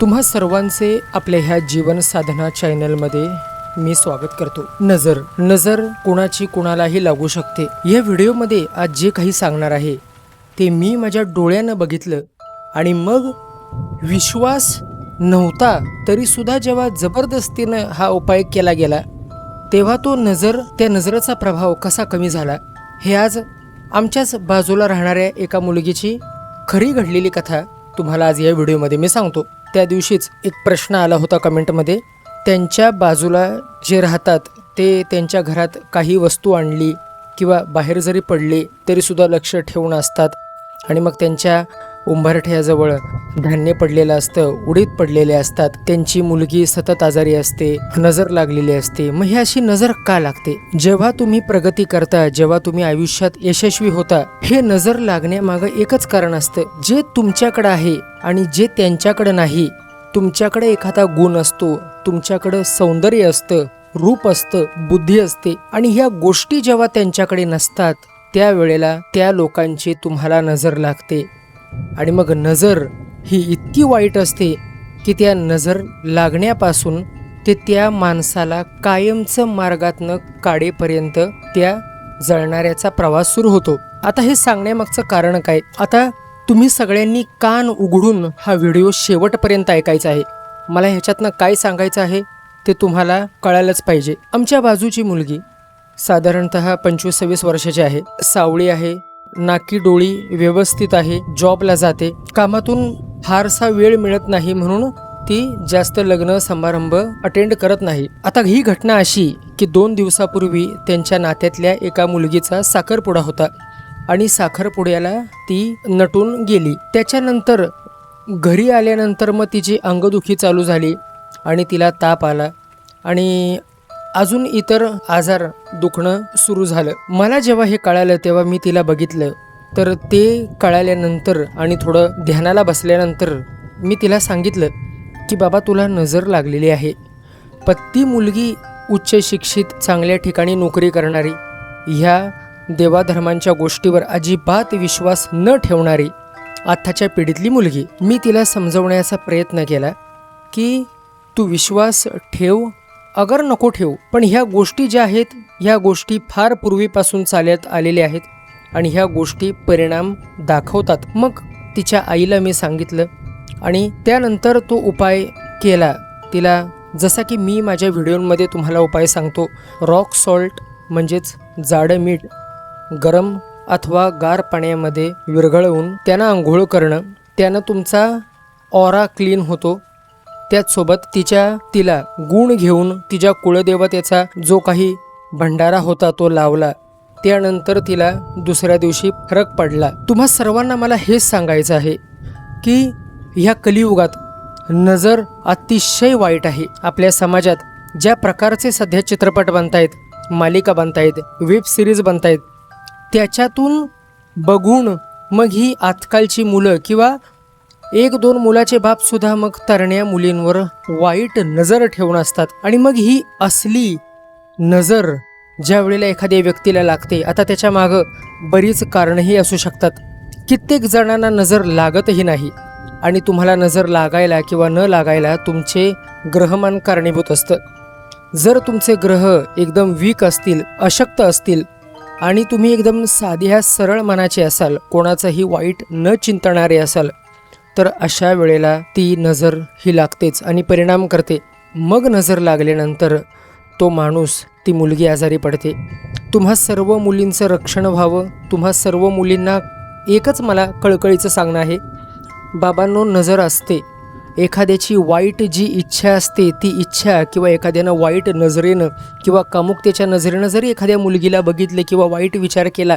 तुम्हा सर्वांचे आपल्या ह्या जीवन साधना चॅनलमध्ये मी स्वागत करतो. नजर नजर कोणाची कोणालाही लागू शकते. या व्हिडिओमध्ये आज जे काही सांगणार आहे ते मी माझ्या डोळ्यानं बघितलं आणि मग विश्वास नव्हता तरीसुद्धा जेव्हा जबरदस्तीनं हा उपाय केला गेला तेव्हा तो नजर त्या नजरेचा प्रभाव कसा कमी झाला हे आज आमच्याच बाजूला राहणाऱ्या एका मुलगीची खरी घडलेली कथा तुम्हाला आज या व्हिडिओमध्ये मी सांगतो. त्या दिवशीच एक प्रश्न आला होता कमेंटमध्ये. त्यांच्या बाजूला जे राहतात ते त्यांच्या घरात काही वस्तू आणली किंवा बाहेर जरी पडली तरीसुद्धा लक्ष ठेवून असतात आणि मग त्यांच्या उंबरठ्याजवळ धान्य पडलेलं असतं उडीत पडलेले असतात. त्यांची मुलगी सतत आजारी असते नजर लागलेली असते. मग ही अशी नजर का लागते? जेव्हा तुम्ही प्रगती करता जेव्हा तुम्ही आयुष्यात यशस्वी होता हे नजर लागण्यामागं एकच कारण असतं. जे तुमच्याकडं आहे आणि जे त्यांच्याकडे नाही तुमच्याकडे एखादा गुण असतो तुमच्याकडे सौंदर्य असतं रूप असतं बुद्धी असते आणि ह्या गोष्टी जेव्हा त्यांच्याकडे नसतात त्यावेळेला त्या लोकांची तुम्हाला नजर लागते. आणि मग नजर ही इतकी वाईट असते की त्या नजर लागण्यापासून ते त्या माणसाला कायमचं मार्गातनं काडेपर्यंत त्या जळणाऱ्याचा प्रवास सुरू होतो. आता हे सांगण्यामागचं कारण काय? आता तुम्ही सगळ्यांनी कान उघडून हा व्हिडिओ शेवटपर्यंत ऐकायचा आहे. मला ह्याच्यातनं काय सांगायचं आहे ते तुम्हाला कळायलाच पाहिजे. आमच्या बाजूची मुलगी साधारणत पंचवीस सव्वीस वर्षाची आहे. सावळी आहे नाकी डोळी व्यवस्थित आहे जॉबला जाते. कामातून फारसा वेळ मिळत नाही म्हणून ती जास्त लग्न समारंभ अटेंड करत नाही. आता ही घटना अशी की दोन दिवसापूर्वी त्यांच्या नात्यातल्या एका मुलगीचा साखरपुडा होता आणि साखरपुड्याला ती नटून गेली. त्याच्यानंतर घरी आल्यानंतर मग तिची अंगदुखी चालू झाली आणि तिला ताप आला आणि अजून इतर आजार दुखणं सुरू झालं. मला जेव्हा हे कळालं तेव्हा मी तिला बघितलं. तर ते कळाल्यानंतर आणि थोडं ध्यानाला बसल्यानंतर मी तिला सांगितलं की बाबा तुला नजर लागलेली आहे. पत्ती मुलगी उच्च शिक्षित चांगल्या ठिकाणी नोकरी करणारी. ह्या देवाधर्मांच्या गोष्टीवर अजिबात विश्वास न ठेवणारी आत्ताच्या पिढीतली मुलगी. मी तिला समजवण्याचा प्रयत्न केला की तू विश्वास ठेव अगर नको ठेवू पण ह्या गोष्टी ज्या आहेत ह्या गोष्टी फार पूर्वीपासून चालत आलेल्या आहेत आणि ह्या गोष्टी परिणाम दाखवतात. मग तिच्या आईला मी सांगितलं आणि त्यानंतर तो उपाय केला. तिला जसा की मी माझ्या व्हिडिओमध्ये तुम्हाला उपाय सांगतो रॉक सॉल्ट म्हणजेच जाडं मीठ गरम अथवा गार पाण्यामध्ये विरघळवून त्यांना आंघोळ करणं त्यानं तुमचा ऑरा क्लीन होतो. त्याचसोबत तिच्या तिला गुण घेऊन तिच्या कुळदेवतेचा जो काही भंडारा होता तो लावला. त्यानंतर तिला दुसऱ्या दिवशी फरक पडला. तुम्हा सर्वांना मला हेच सांगायचं आहे की ह्या कलियुगात नजर अतिशय वाईट आहे. आपल्या समाजात ज्या प्रकारचे सध्या चित्रपट बनतायत मालिका बनतायत वेब सिरीज बनतायत त्याच्यातून बघून मग ही आजकालची मुलं किंवा एक दोन मुलाचे बाप सुद्धा मग तरण्या मुलींवर वाईट नजर ठेवून असतात. आणि मग ही असली नजर ज्या वेळेला एखाद्या व्यक्तीला लागते आता त्याच्या मागं बरीच कारणंही असू शकतात. कित्येक जणांना नजर लागतही नाही. आणि तुम्हाला नजर लागायला किंवा न लागायला तुमचे ग्रहमान कारणीभूत असतं. जर तुमचे ग्रह एकदम वीक असतील अशक्त असतील आणि तुम्ही एकदम साध्या सरळ मनाचे असाल कोणाचंही वाईट न चिंतणारे असाल तर अशा वेळेला ती नजर ही लागतेच आणि परिणाम करते. मग नजर लागल्यानंतर तो माणूस ती मुलगी आजारी पडते. तुम्हा सर्व मुलींचं रक्षण व्हावं तुम्हा सर्व मुलींना एकच मला कळकळीचं सांगणं आहे. बाबांनो नजर असते. एखाद्याची वाईट जी इच्छा असते ती इच्छा किंवा एखाद्यानं वाईट नजरेनं किंवा कामुकतेच्या नजरेनं जरी एखाद्या मुलगीला बघितले किंवा वाईट विचार केला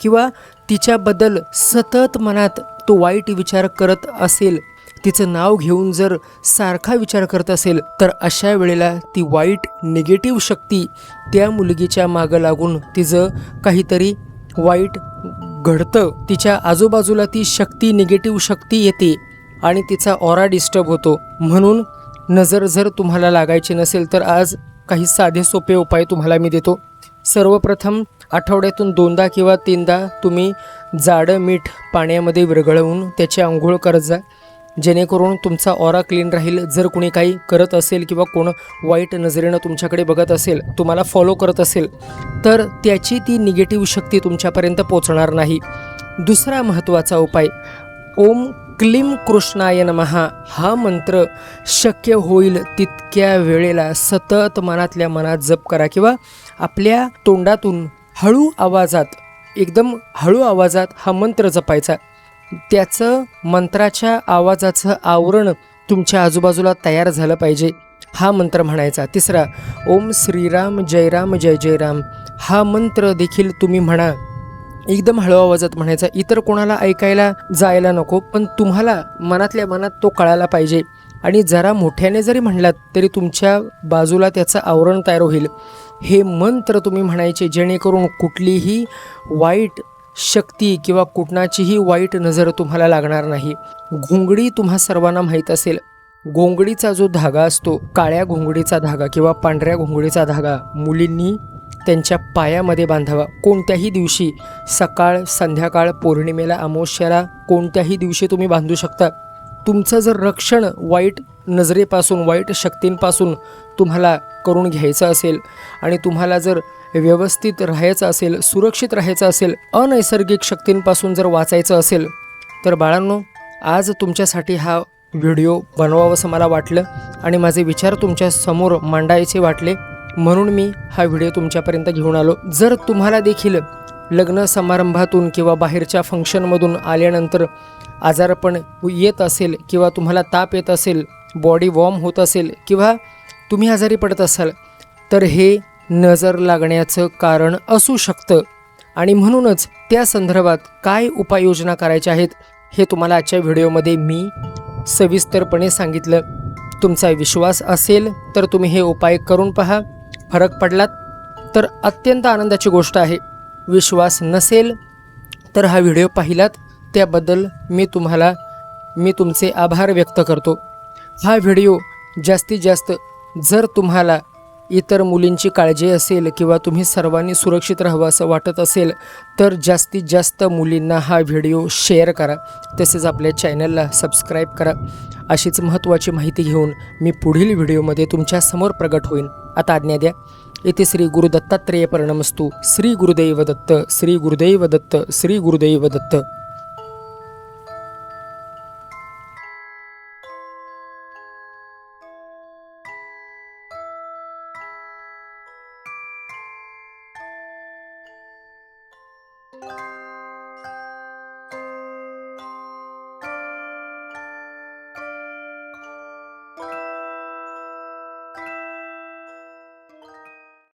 किंवा तिच्याबद्दल सतत मनात तो वाईट विचार करत असेल तिचं नाव घेऊन जर सारखा विचार करत असेल तर अशा वेळेला ती वाईट निगेटिव्ह शक्ती त्या मुलगीच्या मागं लागून तिचं काहीतरी वाईट घडतं. तिच्या आजूबाजूला ती शक्ती निगेटिव्ह शक्ती येते आणि तिचा ऑरा डिस्टर्ब होतो. म्हणून नजर जर तुम्हाला लागायची नसेल तर आज काही साधे सोपे उपाय तुम्हाला मी देतो. सर्वप्रथम आठवड्यातून दोनदा किंवा तीनदा तुम्ही जाडं मीठ पाण्यामध्ये विरघळवून त्याची आंघोळ करत जा. जेणेकरून तुमचा ऑरा क्लीन राहील. जर कुणी काही करत असेल किंवा कोण वाईट नजरेनं तुमच्याकडे बघत असेल तुम्हाला फॉलो करत असेल तर त्याची ती निगेटिव्ह शक्ती तुमच्यापर्यंत पोचणार नाही. दुसरा महत्त्वाचा उपाय ओम क्लीम कृष्णाय नमहा हा मंत्र शक्य होईल तितक्या वेळेला सतत मनातल्या मनात जप करा किंवा आपल्या तोंडातून हळू आवाजात एकदम हळू आवाजात हा मंत्र जपायचा. त्याचं मंत्राच्या आवाजाचं आवरण तुमच्या आजूबाजूला तयार झालं पाहिजे. हा मंत्र म्हणायचा. तिसरा ओम श्रीराम जयराम जय जयराम हा मंत्र देखील तुम्ही म्हणा. एकदम हळू आवाजात म्हणायचा. इतर कोणाला ऐकायला जायला नको पण तुम्हाला मनातल्या मनात तो कळायला पाहिजे. आणि जरा मोठ्याने जरी म्हणलात तरी तुमच्या बाजूला त्याचं आवरण तयार होईल. हे मंत्र तुम्ही म्हणायचे जेणेकरून कुठलीही वाईट शक्ती किंवा कुठणाचीही वाईट नजर तुम्हाला लागणार नाही. घोंगडी तुम्हा सर्वांना माहीत असेल. घोंगडीचा जो धागा असतो काळ्या घोंगडीचा धागा किंवा पांढऱ्या घोंगडीचा धागा मुलींनी त्यांच्या पायामध्ये बांधावा. कोणत्याही दिवशी सकाळ संध्याकाळ पौर्णिमेला अमावस्याला कोणत्याही दिवशी तुम्ही बांधू शकता. तुमचं जर रक्षण वाईट नजरेपासून वाईट शक्तींपासून तुम्हाला करून घ्यायचं असेल आणि तुम्हाला जर व्यवस्थित राहायचं असेल सुरक्षित राहायचं असेल अनैसर्गिक शक्तींपासून जर वाचायचं असेल तर बाळांनो आज तुमच्यासाठी हा व्हिडिओ बनवावंसं मला वाटलं आणि माझे विचार तुमच्यासमोर मांडायचे वाटले. म्हणून मी हा व्हिडिओ तुमच्यापर्यंत घेऊन आलो. जर तुम्हाला देखील लग्न समारंभातून किंवा बाहेरच्या फंक्शनमधून आल्यानंतर आजारपण येत असेल किंवा तुम्हाला ताप येत असेल बॉडी वॉर्म होत असेल किंवा तुम्ही आजारी पडत असाल तर हे नजर लागण्याचं कारण असू शकतं. आणि म्हणूनच त्या संदर्भात काय उपाययोजना करायच्या आहेत हे तुम्हाला आजच्या व्हिडिओमध्ये मी सविस्तरपणे सांगितलं. तुमचा विश्वास असेल तर तुम्ही हे उपाय करून पहा. फरक पडलात तर अत्यंत आनंदाची गोष्ट आहे. विश्वास नसेल तर हा व्हिडिओ पाहिलात त्याबद्दल मी तुम्हाला मी तुमचे आभार व्यक्त करतो. हा व्हिडिओ जास्तीत जास्त जर तुम्हाला इतर मुलींची काळजी असेल किंवा तुम्ही सर्वांनी सुरक्षित राहावं असं वाटत असेल तर जास्तीत जास्त मुलींना हा व्हिडिओ शेअर करा. तसेच आपल्या चॅनलला सबस्क्राईब करा. अशीच महत्त्वाची माहिती घेऊन मी पुढील व्हिडिओमध्ये तुमच्यासमोर प्रगट होईन. आता आज्ञा द्या. येथे श्री गुरु दत्तात्रेय परिणमस्तू श्री गुरुदैव दत्त श्री गुरुदैव दत्त श्री गुरुदैव दत्त. Música